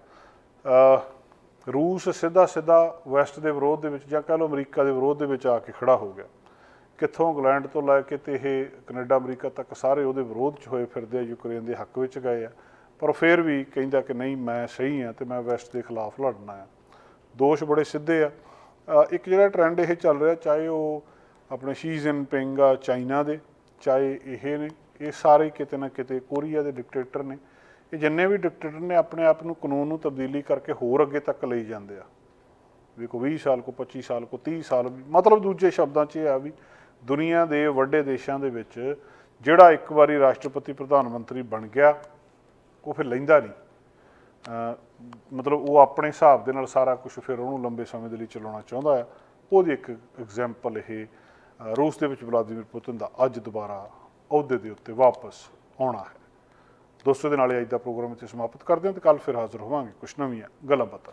ਰੂਸ ਸਿੱਧਾ ਸਿੱਧਾ ਵੈਸਟ ਦੇ ਵਿਰੋਧ ਦੇ ਵਿੱਚ ਜਾਂ ਕਹ ਲਓ ਅਮਰੀਕਾ ਦੇ ਵਿਰੋਧ ਦੇ ਵਿੱਚ ਆ ਕੇ ਖੜਾ ਹੋ ਗਿਆ। ਕਿੱਥੋਂ ਇੰਗਲੈਂਡ ਤੋਂ ਲੈ ਕੇ ਤੇ ਇਹ ਕੈਨੇਡਾ, ਅਮਰੀਕਾ ਤੱਕ ਸਾਰੇ ਉਹਦੇ ਵਿਰੋਧ 'ਚ ਹੋਏ ਫਿਰਦੇ ਆ, ਯੂਕਰੇਨ ਦੇ ਹੱਕ ਵਿੱਚ ਗਏ ਆ। ਪਰ ਫਿਰ ਵੀ ਕਹਿੰਦਾ ਕਿ ਨਹੀਂ, ਮੈਂ ਸਹੀ ਆ ਤੇ ਮੈਂ ਵੈਸਟ ਦੇ ਖਿਲਾਫ ਲੜਨਾ ਆ। ਦੋਸ਼ ਬੜੇ ਸਿੱਧੇ ਆ। ਇੱਕ ਜਿਹੜਾ ਟ੍ਰੈਂਡ ਇਹ ਚੱਲ ਰਿਹਾ, ਚਾਹੇ ਉਹ ਆਪਣੇ ਸ਼ੀ ਜਿਨਪਿੰਗ ਆ ਚਾਈਨਾ ਦੇ, ਚਾਹੇ ਇਹ ਨੇ, ਇਹ ਸਾਰੇ ਕਿਤੇ ਨਾ ਕਿਤੇ ਕੋਰੀਆ ਦੇ ਡਿਕਟੇਟਰ ਨੇ। ਇਹ ਜਿੰਨੇ ਵੀ ਡਿਕਟੇਟਰ ਨੇ, ਆਪਣੇ ਆਪ ਨੂੰ ਕਾਨੂੰਨ ਨੂੰ ਤਬਦੀਲੀ ਕਰਕੇ ਹੋਰ ਅੱਗੇ ਤੱਕ ਲਈ ਜਾਂਦੇ ਆ। ਵੀ ਕੋ 20 ਸਾਲ ਕੋ 25 ਸਾਲ ਕੋ 30 ਸਾਲ ਵੀ, ਮਤਲਬ ਦੂਜੇ ਸ਼ਬਦਾਂ 'ਚ ਇਹ ਆ ਵੀ ਦੁਨੀਆ ਦੇ ਵੱਡੇ ਦੇਸ਼ਾਂ ਦੇ ਵਿੱਚ ਜਿਹੜਾ ਇੱਕ ਵਾਰੀ ਰਾਸ਼ਟਰਪਤੀ ਪ੍ਰਧਾਨ ਮੰਤਰੀ ਬਣ ਗਿਆ, ਉਹ ਫਿਰ ਲੈਂਦਾ ਨਹੀਂ। ਮਤਲਬ ਉਹ ਆਪਣੇ ਹਿਸਾਬ ਦੇ ਨਾਲ ਸਾਰਾ ਕੁਝ ਫਿਰ ਉਹਨੂੰ ਲੰਬੇ ਸਮੇਂ ਦੇ ਲਈ ਚਲਾਉਣਾ ਚਾਹੁੰਦਾ ਹੈ ਉਹਦੀ ਇੱਕ ਐਗਜ਼ਾਮਪਲ ਇਹ ਰੂਸ ਦੇ ਵਿੱਚ ਵਲਾਦੀਮੀਰ ਪੁਤਿਨ ਦਾ ਅੱਜ ਦੁਬਾਰਾ ਅਹੁਦੇ ਦੇ ਉੱਤੇ ਵਾਪਸ ਆਉਣਾ ਹੈ। ਦੋਸਤੋ ਦੇ ਨਾਲ ਹੀ ਅੱਜ ਦਾ ਪ੍ਰੋਗਰਾਮ ਇੱਥੇ ਸਮਾਪਤ ਕਰਦੇ ਹਾਂ ਤੇ ਕੱਲ ਫਿਰ ਹਾਜ਼ਰ ਹੋਵਾਂਗੇ। ਕੁਝ ਨਵੀਆਂ ਗੱਲਾਂ ਬਾਤਾਂ।